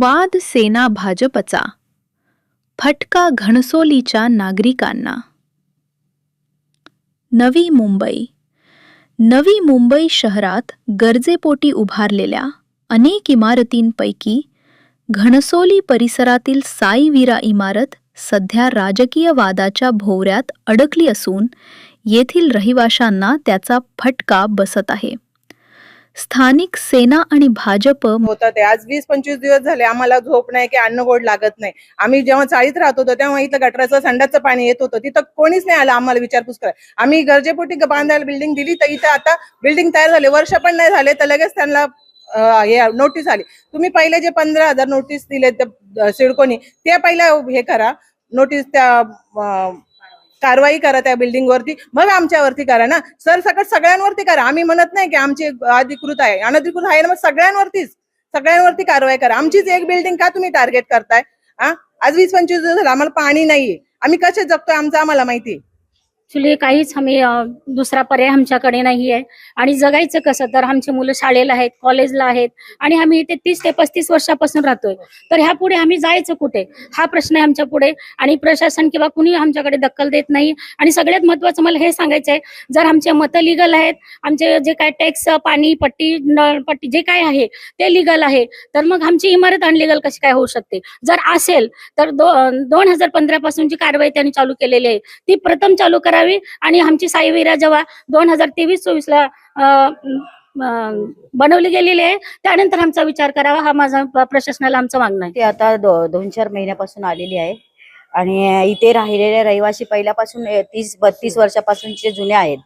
वाद सेना भाजपचा फटका घणसोलीच्या नागरिकांना. नवी मुंबई. नवी मुंबई शहरात गरजेपोटी उभारलेल्या अनेक इमारतींपैकी घणसोली परिसरातील साईवीरा इमारत सध्या राजकीय वादाच्या भोवऱ्यात अडकली असून येथील रहिवाशांना त्याचा फटका बसत आहे. स्थानिक सेना आणि भाजप होतं ते आज वीस पंचवीस दिवस झाले. आम्हाला झोप नाही की अन्न गोड लागत नाही. आम्ही जेव्हा चाळीत राहत होतो तेव्हा इथं गटराचं संडाचं पाणी येत होतं. तिथं कोणीच नाही आलं आम्हाला विचारपूस करायला. आम्ही गरजेपोटी बांधायला बिल्डिंग दिली तर इथं आता बिल्डिंग तयार झाले. वर्ष पण नाही झाले तर लगेच त्यांना हे नोटीस आली. तुम्ही पहिले जे पंधरा हजार नोटीस दिले त्या सिडकोनी ते पहिला हे करा. नोटीस त्या कारवाई करा त्या बिल्डिंग वरती. मग आमच्यावरती करा ना. सर सकट सगळ्यांवरती करा. आम्ही म्हणत नाही की आमची अधिकृत आहे. अनधिकृत आहे ना मग सगळ्यांवरतीच. सगळ्यांवरती कारवाई करा. आमचीच एक बिल्डिंग का तुम्ही टार्गेट करताय? आज वीस पंचवीस दिवस झाला. आम्हाला पाणी नाहीये. आम्ही कसे जगतोय आमचं आम्हाला माहिती आहे. ऍक्च्युली काहीच आम्ही दुसरा पर्याय आमच्याकडे नाही आहे आणि जगायचं कसं तर आमची मुलं शाळेला आहेत कॉलेजला आहेत आणि आम्ही इथे तीस ते पस्तीस वर्षापासून राहतोय. तर ह्या पुढे आम्ही जायचं कुठे? हा प्रश्न आहे आमच्या पुढे. आणि प्रशासन किंवा कुणी आमच्याकडे दखल देत नाही. आणि सगळ्यात महत्वाचं मला हे सांगायचं आहे जर आमचे मतं लिगल आहेत आमचे जे काय टॅक्स पाणी पट्टी नळ पट्टी जे काय आहे ते लिगल आहे तर मग आमची इमारत अनलिगल कशी काय होऊ शकते? जर असेल तर दो दोन हजार पंधरा पासून जी कारवाई त्यांनी चालू केलेली आहे ती प्रथम चालू करा करावी. आणि आमची साईवीरा जेव्हा दोन हजार तेवीस चोवीस ला बनवली गेलेली आहे त्यानंतर आमचा विचार करावा हा माझा प्रशासनाला आमचं मागणं आहे. ती आता दो, दोन चार महिन्यापासून आलेली आहे. आणि इथे राहिलेले रहिवासी पहिल्यापासून तीस बत्तीस वर्षापासूनचे जुने आहेत.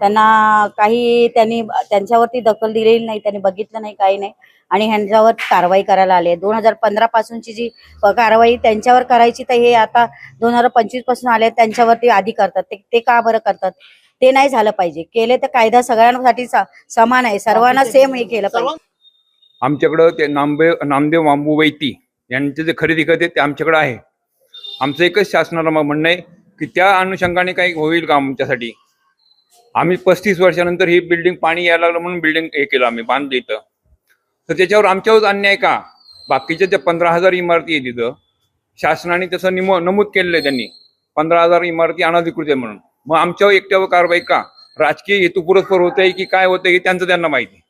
त्यांना काही त्यांनी त्यांच्यावरती दखल दिलेली नाही त्यांनी बघितलं नाही काही नाही. आणि ह्यांच्यावर कारवाई करायला आली. दोन हजार पंधरा पासूनची जी कारवाई त्यांच्यावर करायची तर हे आता दोन हजार पंचवीसपासून आले त्यांच्यावरती आधी करतात. ते ते का बरं करतात? ते नाही झालं पाहिजे. केले तर कायदा सगळ्यांसाठी समान आहे. सर्वांना सेम हे केलं पाहिजे. आमच्याकडं ते नामदेव नामदेव बांबू वैती यांचे जे खरेदी करते ते आमच्याकडे आहे. आमचं एकच शासनाला म्हणणं आहे की त्या अनुषंगाने काही होईल का आमच्यासाठी? आम्ही पस्तीस वर्षानंतर ही बिल्डिंग पाणी यायला लागलं म्हणून बिल्डिंग हे केलं आम्ही बांधली इथं. तर त्याच्यावर आमच्यावर अन्याय का? बाकीच्या ज्या पंधरा हजार इमारती आहे तिथं शासनाने तसं निम नमूद केलेलं आहे त्यांनी. पंधरा हजार इमारती अनधिकृत आहे म्हणून. मग आमच्यावर एकट्यावर कारवाई का? राजकीय हेतू पुरस्पर होत आहे की काय होतं हे त्यांचं त्यांना माहिती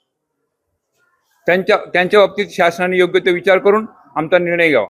त्यांच्या त्यांच्या बाबतीत शासनाने योग्य ते विचार करून आमचा निर्णय घ्यावा.